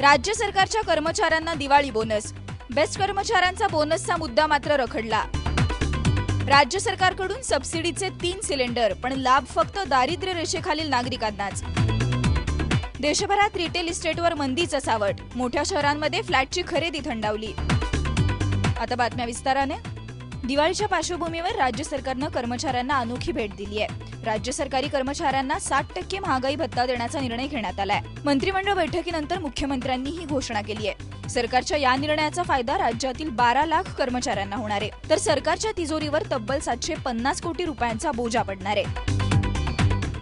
राज्य सरकारच्या कर्मचाऱ्यांना दिवाळी बोनस. बेस्ट कर्मचाऱ्यांचा बोनसचा मुद्दा मात्र रखडला. राज्य सरकारकडून सबसिडीचे तीन सिलेंडर पण लाभ फक्त दारिद्र्य रेषेखालील नागरिकांनाच. देशभरात रिटेल इस्टेटवर मंदीचं सावट मोठ्या शहरांमध्ये फ्लॅटची खरेदी थंडावली. आता बातम्या विस्ताराने दिवाळीच्या पार्श्वभूमीवर राज्य सरकारनं कर्मचाऱ्यांना अनोखी भेट दिली आहे. राज्य सरकारी कर्मचाऱ्यांना साठ टक्के महागाई भत्ता देण्याचा निर्णय घेण्यात आलाय. मंत्रिमंडळ बैठकीनंतर मुख्यमंत्र्यांनी ही घोषणा केली आहे. सरकारच्या या निर्णयाचा फायदा राज्यातील बारा लाख कर्मचाऱ्यांना होणार आहे. तर सरकारच्या तिजोरीवर तब्बल सातशे पन्नास कोटी रुपयांचा बोजा पडणार आहे.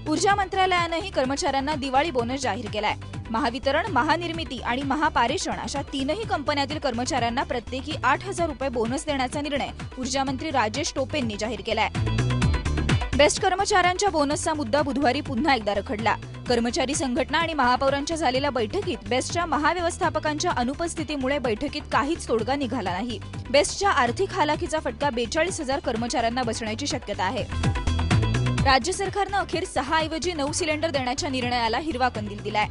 ऊर्जा मंत्रालयानंही कर्मचाऱ्यांना दिवाळी बोनस जाहीर केलाय. महावितरण महानिर्मिती आणि महापारेषण अशा तीनही कंपन्यातील कर्मचाऱ्यांना प्रत्येकी आठ हजार रुपये बोनस देण्याचा निर्णय ऊर्जामंत्री राजेश टोपेंनी जाहीर केलाय. बेस्ट कर्मचाऱ्यांच्या बोनसचा मुद्दा बुधवारी पुन्हा एकदा रखडला. कर्मचारी संघटना आणि महापौरांच्या झालेल्या बैठकीत बेस्टच्या महाव्यवस्थापकांच्या अनुपस्थितीमुळे बैठकीत काहीच तोडगा निघाला नाही. बेस्टच्या आर्थिक हालाखीचा फटका बेचाळीस हजार कर्मचाऱ्यांना बसण्याची शक्यता आहे. राज्य सरकारनं अखेर सहा ऐवजी नऊ सिलेंडर देण्याच्या निर्णयाला हिरवा कंदील दिलाय.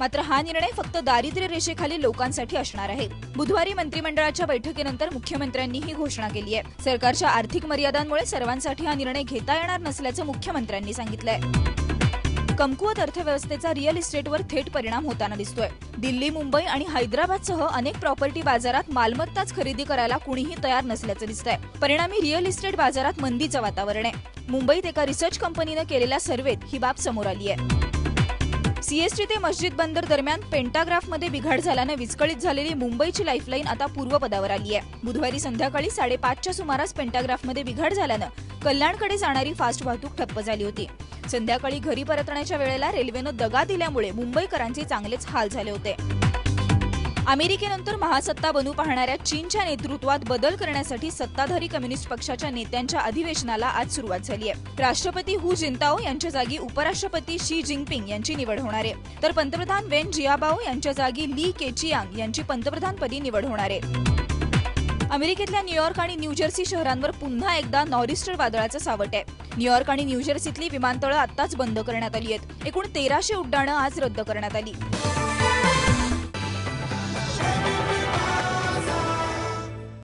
मात्र हा निर्णय फक्त दारिद्र्य रेषेखाली लोकांसाठी असणार आहे. बुधवारी मंत्रिमंडळाच्या बैठकीनंतर मुख्यमंत्र्यांनी ही घोषणा केली आहे. सरकारच्या आर्थिक मर्यादांमुळे सर्वांसाठी हा निर्णय घेता येणार नसल्याचं मुख्यमंत्र्यांनी सांगितलंय. कमकुवत अर्थव्यवस्थेचा रिअल इस्टेटवर थेट परिणाम होताना दिसतोय. दिल्ली मुंबई आणि हैदराबादसह अनेक प्रॉपर्टी बाजारात मालमत्ताच खरेदी करायला कुणीही तयार नसल्याचं दिसतंय. परिणामी रिअल इस्टेट बाजारात मंदीचं वातावरण आहे. मुंबईत एका रिसर्च कंपनीनं केलेल्या सर्वेत ही बाब समोर आली आहे. सीएसटी ते मस्जिद बंदर दरम्यान पेंटाग्राफमध्ये बिघाड झाल्यानं विस्कळीत झालेली मुंबईची लाईफलाईन आता पूर्वपदावर आली आहे. बुधवारी संध्याकाळी साडेपाचच्या सुमारास पेंटाग्राफमध्ये बिघाड झाल्यानं कल्याणकडे जाणारी फास्ट वाहतूक ठप्प झाली होती. संध्याकाळी घरी परतण्याच्या वेळेला रेल्वेनं दगा दिल्यामुळे मुंबईकरांचे चांगलेच हाल झाले होते. अमेरिकेनंतर महासत्ता बनू पाहणाऱ्या चीनच्या नेतृत्वात बदल करण्यासाठी सत्ताधारी कम्युनिस्ट पक्षाच्या नेत्यांच्या अधिवेशनाला आज सुरुवात झाली आहे. राष्ट्रपती हु जिंताओ यांच्या जागी उपराष्ट्रपती शी जिनपिंग यांची निवड होणार आहे. तर पंतप्रधान वेन जियाबाओ यांच्या जागी ली केचियांग यांची पंतप्रधानपदी निवड होणार आहे. अमेरिकेतल्या न्यूयॉर्क आणि न्यूजर्सी शहरांवर पुन्हा एकदा नॉरिस्टर वादळाचं सावट आहे. न्यूयॉर्क आणि न्यूजर्सीतली विमानतळं आत्ताच बंद करण्यात आली आहेत. एकूण तेराशे उड्डाणं आज रद्द करण्यात आली.